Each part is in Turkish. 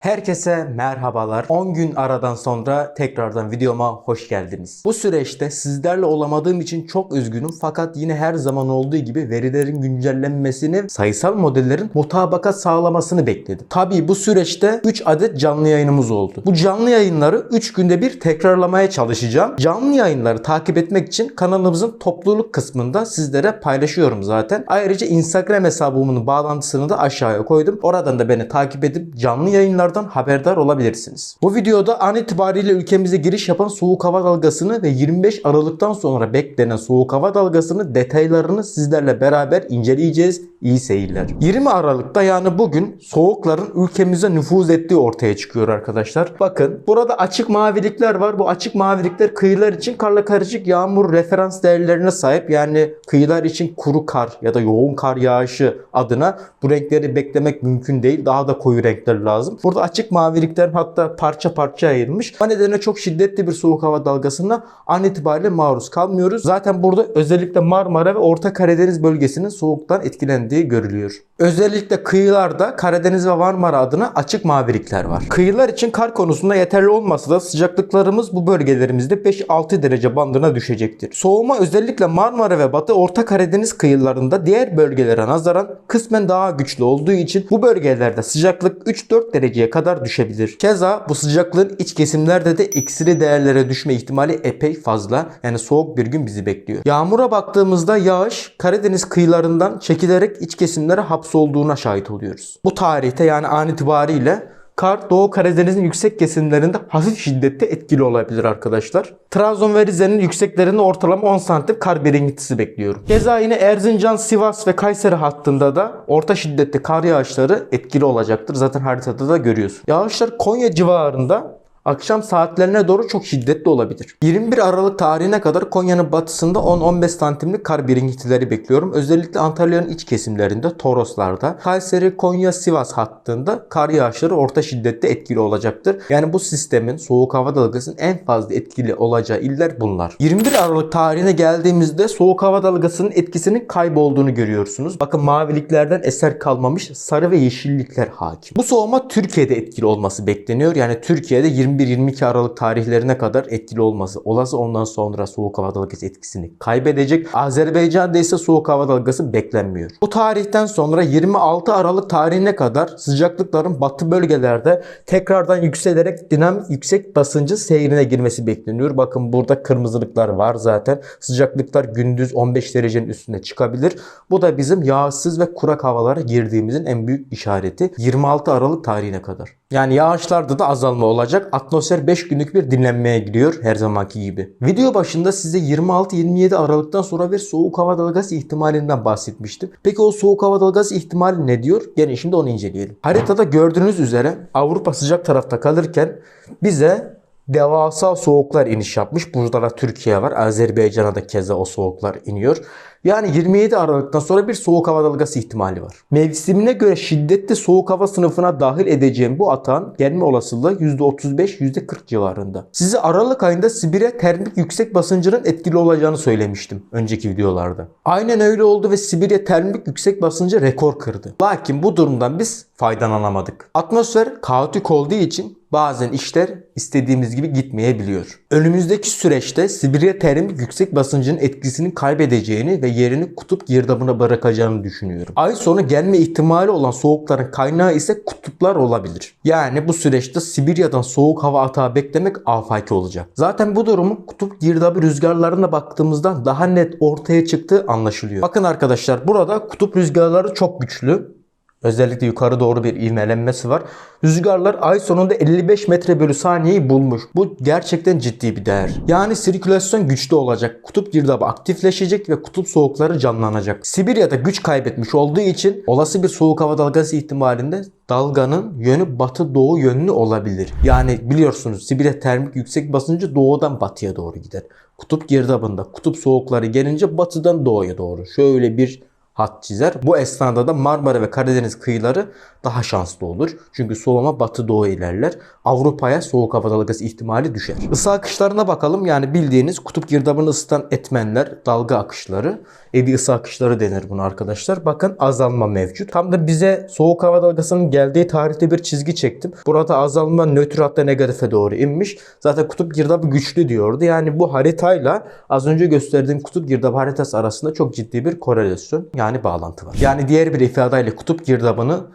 Herkese merhabalar. 10 gün aradan sonra tekrardan videoma hoş geldiniz. Bu süreçte sizlerle olamadığım için çok üzgünüm fakat yine her zaman olduğu gibi verilerin güncellenmesini, sayısal modellerin mutabakat sağlamasını bekledim. Tabii bu süreçte 3 adet canlı yayınımız oldu. Bu canlı yayınları 3 günde bir tekrarlamaya çalışacağım. Canlı yayınları takip etmek için kanalımızın topluluk kısmında sizlere paylaşıyorum zaten. Ayrıca Instagram hesabımın bağlantısını da aşağıya koydum. Oradan da beni takip edip canlı yayınlardan haberdar olabilirsiniz. Bu videoda an itibariyle ülkemize giriş yapan soğuk hava dalgasını ve 25 Aralık'tan sonra beklenen soğuk hava dalgasını detaylarını sizlerle beraber inceleyeceğiz. İyi seyirler. 20 Aralık'ta yani bugün soğukların ülkemize nüfuz ettiği ortaya çıkıyor arkadaşlar. Bakın burada açık mavilikler var. Bu açık mavilikler kıyılar için karla karışık yağmur referans değerlerine sahip. Yani kıyılar için kuru kar ya da yoğun kar yağışı adına bu renkleri beklemek mümkün değil. Daha da koyu renkler lazım. Burada açık mavilikler hatta parça parça ayrılmış. O nedenle çok şiddetli bir soğuk hava dalgasına an itibariyle maruz kalmıyoruz. Zaten burada özellikle Marmara ve Orta Karadeniz bölgesinin soğuktan etkilendiği görülüyor. Özellikle kıyılarda Karadeniz ve Marmara adına açık mavilikler var. Kıyılar için kar konusunda yeterli olmasa da sıcaklıklarımız bu bölgelerimizde 5-6 derece bandına düşecektir. Soğuma özellikle Marmara ve Batı Orta Karadeniz kıyılarında diğer bölgelere nazaran kısmen daha güçlü olduğu için bu bölgelerde sıcaklık 3-4 dereceye kadar düşebilir. Keza bu sıcaklığın iç kesimlerde de eksili değerlere düşme ihtimali epey fazla. Yani soğuk bir gün bizi bekliyor. Yağmura baktığımızda yağış Karadeniz kıyılarından çekilerek iç kesimlere hapsolduğuna şahit oluyoruz. Bu tarihte yani an itibariyle Kar Doğu Karadeniz'in yüksek kesimlerinde hafif şiddette etkili olabilir arkadaşlar. Trabzon ve Rize'nin yükseklerinde ortalama 10 santim kar birinkintisi bekliyorum. Keza yine Erzincan, Sivas ve Kayseri hattında da orta şiddetli kar yağışları etkili olacaktır. Zaten haritada da görüyorsun. Yağışlar Konya civarında akşam saatlerine doğru çok şiddetli olabilir. 21 Aralık tarihine kadar Konya'nın batısında 10-15 santimlik kar birikintileri bekliyorum. Özellikle Antalya'nın iç kesimlerinde, Toroslarda, Kayseri, Konya, Sivas hattında kar yağışları orta şiddette etkili olacaktır. Yani bu sistemin soğuk hava dalgasının en fazla etkili olacağı iller bunlar. 21 Aralık tarihine geldiğimizde soğuk hava dalgasının etkisinin kaybolduğunu görüyorsunuz. Bakın maviliklerden eser kalmamış sarı ve yeşillikler hakim. Bu soğuma Türkiye'de etkili olması bekleniyor. Yani Türkiye'de 21-22 Aralık tarihlerine kadar etkili olması olası ondan sonra soğuk hava dalgası etkisini kaybedecek. Azerbaycan'da ise soğuk hava dalgası beklenmiyor. Bu tarihten sonra 26 Aralık tarihine kadar sıcaklıkların batı bölgelerde tekrardan yükselerek dinamik yüksek basıncı seyrine girmesi bekleniyor. Bakın burada kırmızılıklar var zaten. Sıcaklıklar gündüz 15 derecenin üstüne çıkabilir. Bu da bizim yağsız ve kurak havalara girdiğimizin en büyük işareti. 26 Aralık tarihine kadar. Yani yağışlarda da azalma olacak. Atmosfer 5 günlük bir dinlenmeye gidiyor her zamanki gibi. Video başında size 26-27 Aralık'tan sonra bir soğuk hava dalgası ihtimalinden bahsetmiştim. Peki o soğuk hava dalgası ihtimali ne diyor? Gelin şimdi onu inceleyelim. Haritada gördüğünüz üzere Avrupa sıcak tarafta kalırken bize devasa soğuklar iniş yapmış. Burada da Türkiye var. Azerbaycan'a da keza o soğuklar iniyor. Yani 27 Aralık'tan sonra bir soğuk hava dalgası ihtimali var. Mevsimine göre şiddetli soğuk hava sınıfına dahil edeceğim bu atağın gelme olasılığı %35-%40 civarında. Size Aralık ayında Sibirya termik yüksek basıncının etkili olacağını söylemiştim önceki videolarda. Aynen öyle oldu ve Sibirya termik yüksek basıncı rekor kırdı. Lakin bu durumdan biz faydalanamadık. Atmosfer kaotik olduğu için bazen işler istediğimiz gibi gitmeyebiliyor. Önümüzdeki süreçte Sibirya termik yüksek basıncının etkisini kaybedeceğini ve yerini kutup girdabına bırakacağını düşünüyorum. Ay sonu gelme ihtimali olan soğukların kaynağı ise kutuplar olabilir. Yani bu süreçte Sibirya'dan soğuk hava atağı beklemek afaki olacak. Zaten bu durumun kutup girdabı rüzgarlarına baktığımızda daha net ortaya çıktığı anlaşılıyor. Bakın arkadaşlar burada kutup rüzgarları çok güçlü. Özellikle yukarı doğru bir ivmelenmesi var. Rüzgarlar ay sonunda 55 metre bölü saniyeyi bulmuş. Bu gerçekten ciddi bir değer. Yani sirkülasyon güçlü olacak. Kutup girdabı aktifleşecek ve kutup soğukları canlanacak. Sibirya'da güç kaybetmiş olduğu için olası bir soğuk hava dalgası ihtimalinde dalganın yönü batı doğu yönlü olabilir. Yani biliyorsunuz Sibirya termik yüksek basıncı doğudan batıya doğru gider. Kutup girdabında kutup soğukları gelince batıdan doğuya doğru şöyle bir hat çizer. Bu esnada da Marmara ve Karadeniz kıyıları daha şanslı olur. Çünkü soğuma batı doğu ilerler. Avrupa'ya soğuk hava dalgası ihtimali düşer. Isı akışlarına bakalım. Yani bildiğiniz kutup girdabını ısıtan etmenler, dalga akışları. Ebi ısı akışları denir bunu arkadaşlar. Bakın azalma mevcut. Tam da bize soğuk hava dalgasının geldiği tarihte bir çizgi çektim. Burada azalma nötr hatta negatife doğru inmiş. Zaten kutup girdabı güçlü diyordu. Yani bu haritayla az önce gösterdiğim kutup girdabı haritası arasında çok ciddi bir korelasyon yani bağlantı var. Yani diğer bir ifadeyle kutup girdabını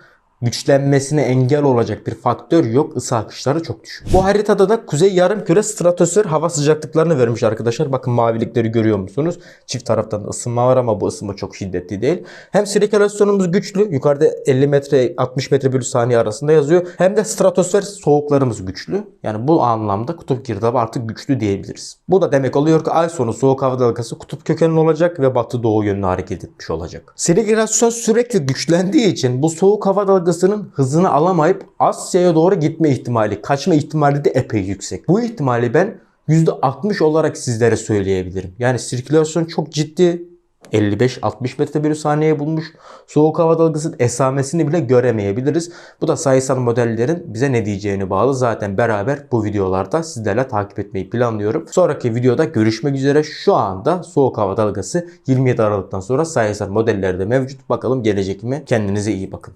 güçlenmesine engel olacak bir faktör yok. Isı akışları çok düşük. Bu haritada da kuzey yarımküre stratosfer hava sıcaklıklarını vermiş arkadaşlar. Bakın mavilikleri görüyor musunuz? Çift taraftan da ısınma var ama bu ısınma çok şiddetli değil. Hem sirkülasyonumuz güçlü. Yukarıda 50 metre 60 metre bölü saniye arasında yazıyor. Hem de stratosfer soğuklarımız güçlü. Yani bu anlamda kutup girdabı artık güçlü diyebiliriz. Bu da demek oluyor ki ay sonu soğuk hava dalgası kutup kökenli olacak ve batı doğu yönlü hareket etmiş olacak. Sirkülasyon sürekli güçlendiği için bu soğuk hava dalgasının hızını alamayıp Asya'ya doğru gitme ihtimali, kaçma ihtimali de epey yüksek. Bu ihtimali ben %60 olarak sizlere söyleyebilirim. Yani sirkülasyon çok ciddi 55-60 metre bölü saniye bulmuş. Soğuk hava dalgasının esamesini bile göremeyebiliriz. Bu da sayısal modellerin bize ne diyeceğini bağlı. Zaten beraber bu videolarda sizlerle takip etmeyi planlıyorum. Sonraki videoda görüşmek üzere. Şu anda soğuk hava dalgası 27 Aralık'tan sonra sayısal modellerde mevcut. Bakalım gelecek mi? Kendinize iyi bakın.